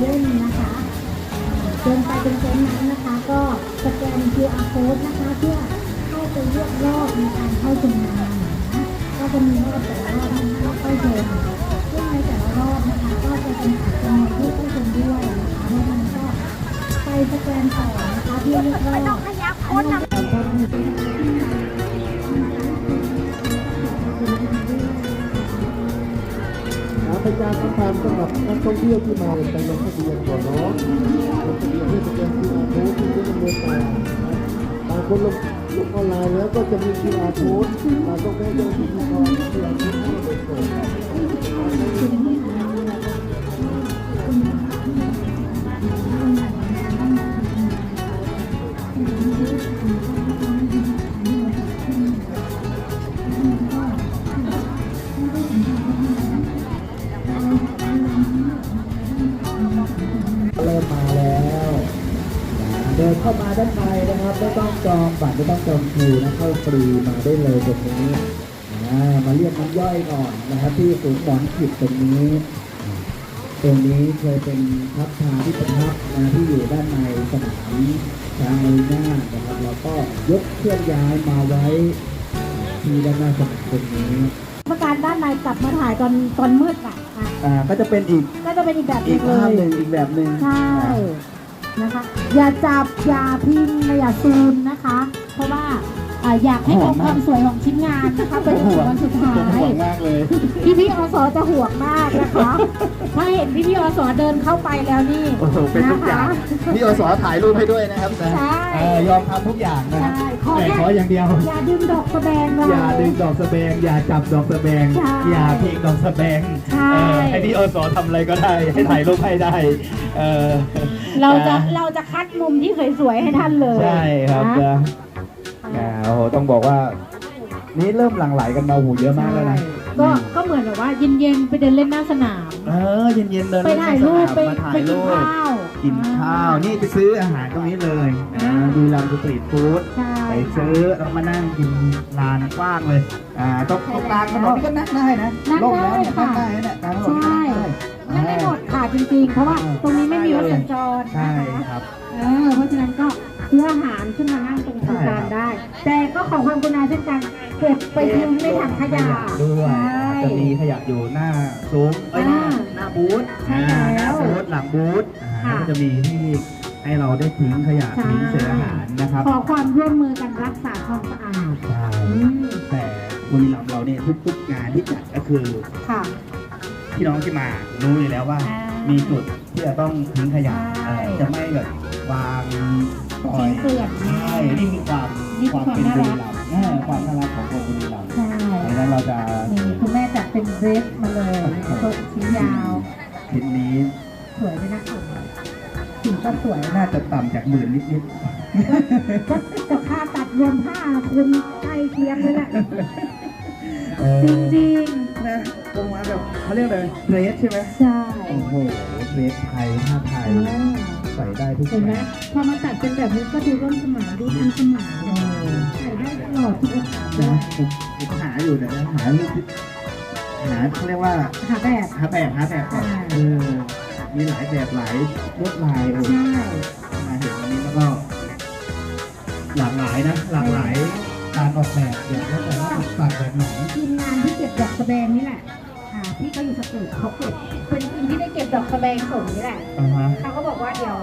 เว่นนะคะเดินไปเป็นเต็นท์นั้นนะคะ ก็สแกน QR code นะคะ เพื่อเข้าไปเลือกรอบในการเข้าชมงานก็จะมีรอบแต่ละรอบนะคะเข้าชมซึ่งในแต่ละรอบนะคะก็จะเป็นจำนวนผู้เข้าชมด้วยนะคะเพราะนั้นก็ไปสแกนต่อนะคะเพื่อเลือกรอบ ประชาสัมพันธ์สำหรับนักท่องเที่ยวที่มาไปลงทะเบียนก่อนเนาะลงทะเบียนเพื่อสแกนคิวอาร์โค้ดที่จะดำเนินการบางคนลงลงออนไลน์แล้วก็จะมีคิวอาร์โค้ดบางต้องแม่ยังมี QR code ให้เราไปก เดินเข้ามาด้านในนะครับไม่ต้องจองบัตรไม่ต้องจองคิวนะเข้าฟรีมาได้เลยตรงนี้อ่ามาเรียกน้ำย่อยก่อนนะครับ ที่ศูนย์หมอนขิดตรงนี้อ่าตรงนี้เคยเป็นพับชาที่ประทับนะที่อยู่ด้านในสนามชางอารีนานะครับแล้วก็ยกเคลื่อนย้ายมาไว้ที่ด้านหน้าสนามตรงนี้ประการด้านในกลับมาถ่ายตอนตอนมืดอะอะอ่าก็จะเป็นอีกก็จะเป็นอีกแบบหอีนึกงเลภาพย หนึ่งอีกแบบหนึ่งใช่ อ่า นะคะ อย่าจับอย่าพิมพ์อย่าซูมนะคะ เพราะว่า อ่าอยากให้คงความสวยของชิ้นงานนะคะไปจนถึงวันสุดท้าห่วงยมากเลย พี่พี่อสจะห่วงมากนะคะ ถ้าเห็นพี่พี่อสเดินเข้าไปแล้วนี่โอ้โห เป็นทุกอย่าง นะคะ นี่อสถ่ายรูปให้ด้วยนะครับนะใช่ เออยอมทำทุกอย่างนะใช่ขอแต่แค่ขออย่างเดียว อย่าดึงดอกสะแบงเรา อย่าดึงดอกสะแบง อย่าจับดอกสะแบง ใช่อย่าพิงดอกสะแบงใช่ เออให้พี่อสทำอะไรก็ได้ ให้ถ่ายรูปให้ได้เออเราจะเราจะคัดมุมที่สวยๆให้ท่านเลยใช่ครับนะนะ อ่าโอ้โหต้องบอกว่า นี่เริ่มหลั่งไหลกันมาโอ้โหเยอะมากแล้วนะ ก็ก็เหมือนแบบว่าเย็นๆไปเดินเล่นหน้าสนาม เออเย็นๆเดินไปเล่นถ่ายรูปไปมาถ่าไปยกิรูนปข้าว กินข้าว นี่ไปซื้ออาหารตรงนี้เลยอ่า อ่าดูรังสตรีทฟู้ดใช่ ไปซื้อแล้วมานั่งกินลานกว้างเลยอ่าตรงตรงกลางถนนนี่ก็นั่งได้นะนั่งโล่งแล้วได้เนี่ยค่ะนั่งได้เนี่ยกลางถนนใช่นั่งได้ นั่งได้หมดค่ะจริงๆ เพราะว่าตรงนี้ไม่มีรถสัญจรใช่นะคะครับ เออเพราะฉะนั้นก็ ซื้ออาหารขึ้นมานั่งตรงกลางได้ แต่ก็ขอความกรุณาเช่นกันเก็บไปทิ้งในถังขยะด้วยใช่จะมีขยะอยู่หน้าซุ้มเอ้ยหน้าอ่าหน้าบูธใช่อ่าหแล้น้าวบูธหลังบูธอ่าค่ะก็จะมีที่ให้เราได้ทิ้งขยะใช่ทิ้งเศษอาหารนะครับ ขอความร่วมมือกันรักษาความสะอาดใช่อืมแต่บุรีรัมย์เราเนี่ยทุกๆงานที่จัดก็คือค่ะพี่น้องที่มารู้อยู่แล้วว่าอ่ามีมีจุดที่จะต้องทิ้งขยะใช่เอ่อจะไม่แบบวาง ปล่อทิ้ยงเกลื่อนใช่นี่คือความนี่คือความเป็นความบุน่ารีรัรักมย์เออความน่ารักของคนบุรีรัมย์ใช่ดังนั้นเราจะนี่คุณแม่จัดเป็นเดรสมาเลยตัวสียาวชิ้นนี้สวยด้วยนะคุณสีก็สวยน่าจะต่ำจากหมื่นนิดก็ก็ค่าตัดรวมผ้าคุณใกล้เคียงเลยแหละๆเออจริงนะตรงมาแบบเขาเรียกอะไรเดรสใช่ไหมๆใช่โอ้โหเดรสไทยผ้าไทยอ่า ใส่ได้ทุกเห็นไหมแบบพอมาตัดเป็นแบบนี้ก็ดูร่วมสมัยดูทันสมัยใส่ได้ตลอดทุกโอกาสเลนะยผมผมหาอยู่เนยนะหารูปที่หาเขาเรียกว่า หาแบบ หาแบบหาแบบก่อนใช่ เออมีหลายแบบหลายลวดลายโอ้ใช่มาเห็นวันนี้แล้วก็ หลากหลายนะ หลากหลายการออกแบบอย่างแล้วแต่ว่าตัดแบบไหนทีมงานที่เก็บดอกสะแบงนี่แหละอ่าพี่ก็อยู่สตูดเขาเก็บเป็นทีมที่ได้เก็บดอกสะแบงส่งนี่แหละ อ่าฮะ เขาก็บอกว่าเดี๋ยว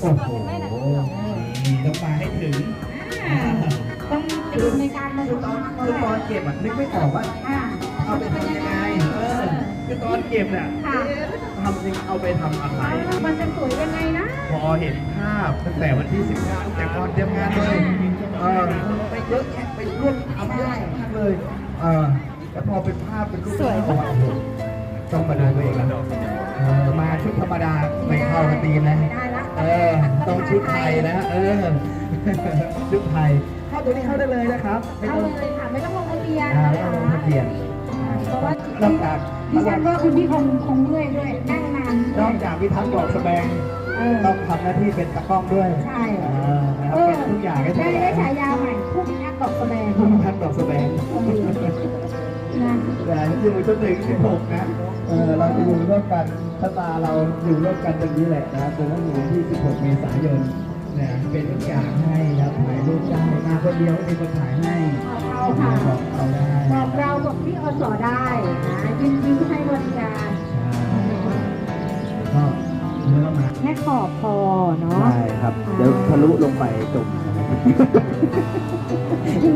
โอ้โหนี่ต้องมาให้ถึงต้องติดในการมาคืดูอตตออนนคือตอนเก็บอะนึกไม่ออกว่าอ่าเอาไปทำยังไงเออคือตอนเก็บเนี่ยค่ะเอ๊ะทำจริงเอาไปทำอะไรมันจะสวยยังไงนะ พอเห็นภาพตั้งแต่วันที่19แต่ก่อนเตรียมงานเลยเออไปเยอะแยะไปร่วมทำเยอะแยะมากเลยเออแล้วพอเป็นภาพเป็นรูปสวยเอาไต้องมาดูตัวเองแล้ว เข้ากับตีมนะไม่ได้ละเออ ต้องชุดไทยนะ เออ ชุดไทย เข้าตัวนี้เข้าได้เลยนะครับไม่เอาต้องเลยค่ะ ไม่ต้องลงทะเบียนอ่านะไม่ต้องลงทะคะเบียนเพราะว่านอกจากดิฉันว่าคุณพี่คงคงเมื่อยด้วย นั่งนานนอกจากพิทักษ์ดอกแสดงเออต้องทำหน้าที่เป็นตากล้องด้วย ใช่อ่านะครับเป็นทุกอย่างให้ทุกได้อย่าได้งฉายาใหม่ผู้พิทักษ์ดอกแสดงผู้พิทักษ์ดอกแสดง นะแต่อยู่จนถึง16นะเออเราจะอยู่ร่วมกันชะตาเราอยู่ร่วมกันตรงนี้แหละนะครับคงต้องอยู่ที่ 16 เมษายนเนี่ยเป็นทุกอย่างให้ครับถ่ายรูปได้มาคนเดียวไม่มีคนถ่ายให้เอาค่ะบอกเอาได้บอกเราบอกพี่อสได้นะยินดีให้บริการก็เนื้อมาแค่ขอบพอเนาะ ใช่ครับ เดี๋ยวทะลุลงไปจม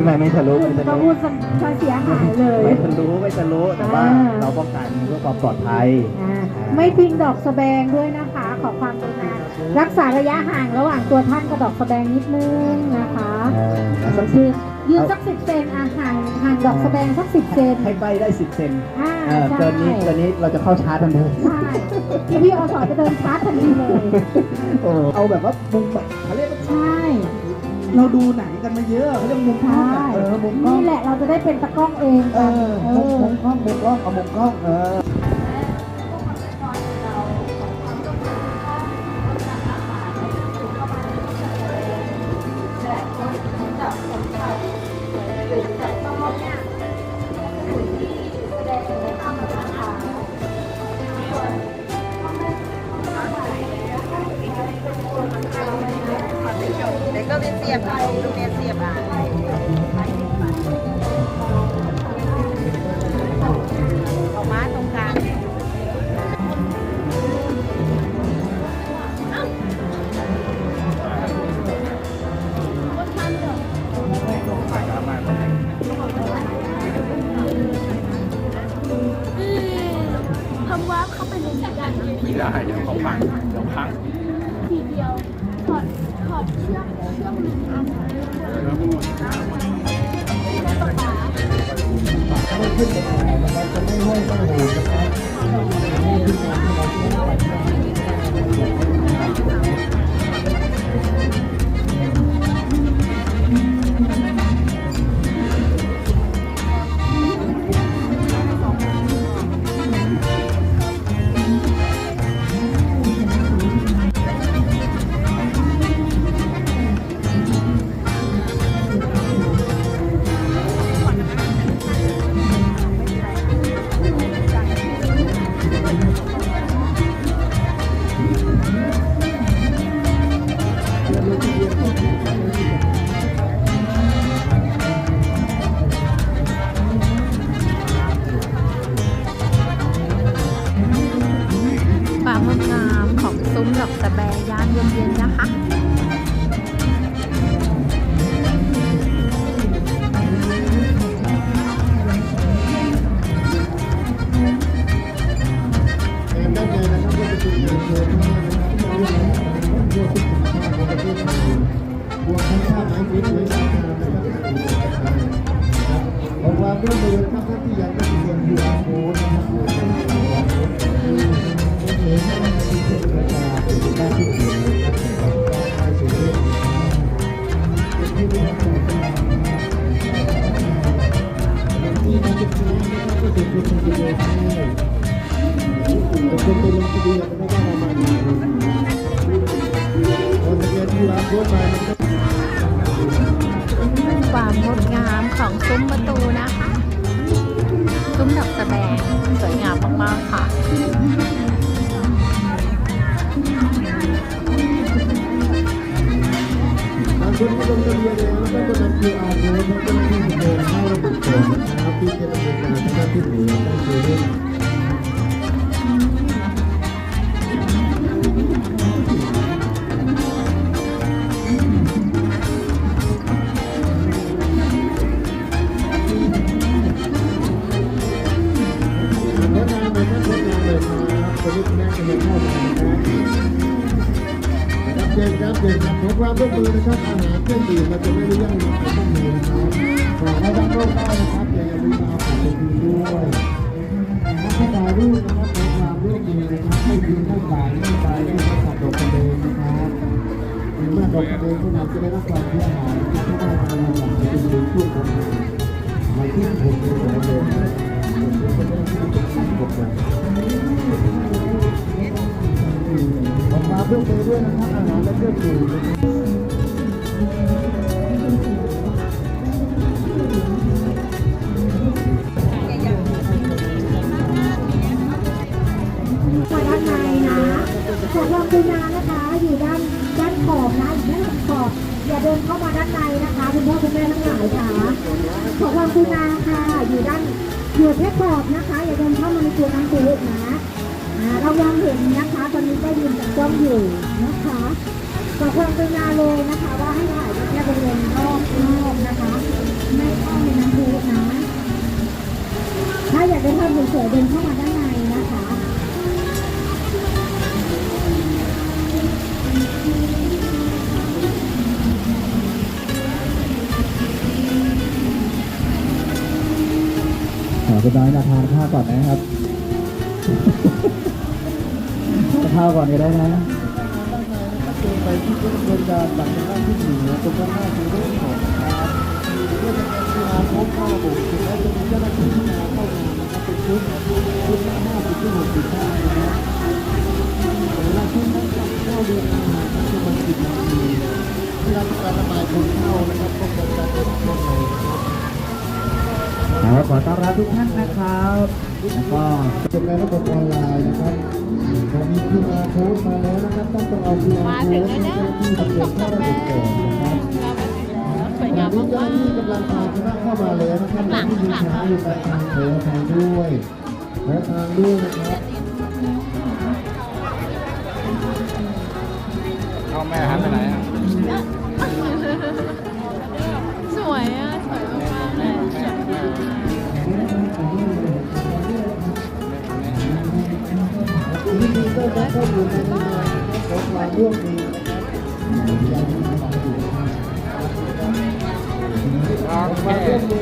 ไม่ไม่ทะลุไม่ทะก็ลุพูดซะเสียหายเลยไม่ทะลุไม่ทะลุแต่ว่าอ่าเราป้องกันเพื่อความปลอดภัยอ่าไม่ทิ้งดอกสะแบงด้วยนะคะ ขอความกรุณารักษาระยะห่างระหว่างตัวท่านกับดอกสะแบงนิดนึงนะคะเออแล้วสักคือ ยืนสักสิบเซนอะห่างห่างดอกสะแบงสักสิบเซน ให้ใบได้สิบเซนอ่าเออใช่ เกินนี้เกินนี้เราจะเข้าชาร์จทันทีใช่ที่พี่อสจะเดินชาร์จทันทีเลย โอ้เอาแบบว่ามุมแบบเขาเรียกว่าใช่ เราดูหนังกันมาเยอะเขาเรียกมุมกล้องใช่อะเออมุมกล้องนี่แหละเราจะได้เป็นตะกล้องเอง เอกันอเอมุมอมุมกล้องมุมกล้องเอามุมกล้องเออ อดถอดเชือกเชือกหนึ่งอันได้าไม่ขึ้นไปถ่ายนะครับจะไม่ห้อยไม่โหนนะครับให้ขึ้นมาเราที่เราไปควา ด้านในนะครับก็จะเป็นเงินเดือนมากนะครับที่เราเรียกว่าเป็นสินค้างประเทศไทยรวมทั้งผ้ามสวยงามนะครับขอความร่วมมือนะครับท่านที่ยังไม่มีเงินยูอาร์โค้ดนะครับระบบเป็นเหตุให้ได้ที่เพื่อกระจาเป็นด้านที่ คนที่แม่จะเดินะครับเชิญครับเชิญครับขอความร่วมมือนะครับอาหารเครื่องดื่มเราจะไม่ได้ย่างลงไปข้างในนะครับขอให้ทั้งโลกได้นะครับอย่าลืมมาผ่านไปดูด้วยถ้าถ่ายรูปนะครับขอความร่วมมือนะครับไม่ยืนไม่ถ่ายไม่ไปไม่ขับดอกกระเบนนะครับเมื่อดอกกระเบนผู้นำจะได้รับความเสียหายนะครับถ้าได้ทำงานหลังจะเป็นช่วงของงานมาที่ผมเป็นด ของมาเพื่อมืด้วยนะครัอาหารและเครื่อมาด้านในนะขอความกรุณานะคะอยู่ด้านด้านขอบนะอยู่ด้านขอบอย่าเดินเข้ามาด้านในนะคะคุณพ่อคุณแม่ทั้งหลายค่ะขอความกรุณาค่ะอยู่ด้าน หยู่แค่ขอบนะคะ อย่าเดินเข้ามาในตัวน้ำพุนะอ่าเรายังเห็นนะคะ ตอนนี้ได้ยินจากกล้องอยู่นะคะขอความกรุณาเลยนะคะว่าให้ ก่อนนะครับทานข้าวก่อนก็ได้นะเดินไปที่ต้นเดินดานหลังจารที่เหนือตรงด้านหน้าคือเรื่องของนะครับเรื่องการกีฬาพบข้าระบบถึงแม้จะมีเจ้าหน้าที่ที่มาเข้างานนะครับเป็นชุดชุดละห้าสิบถึงหกสิบท่านนะครับแต่ละชุดนั้นเข้าเดือนอาหารที่มันสิบนาทีที่ราต้องการระบายคนเข้านะครับก็เป็นการ ขอต้อนรับทุกท่านนะครับแล้วก็เป็นในระบบออนไลน์นะครับพอมี QR code มาแล้วนะครับ ต้องต้องเอา QR มาถึงแล้วนะที่ทะเบียนเข้าระบบก่อนนะครับสวยงามขณะมากนี้เจ้าหน้าที่กำลังพาคณะเข้ามาแล้วนะครับหลังที่มีหลังช้างอยู่ปลายทางขอทางด้วยขอทางด้วยนะครับพ่อแม่หันไปไหน นะครับขอควาร่วมมือนะครับอย่าลืมาร่วมมือ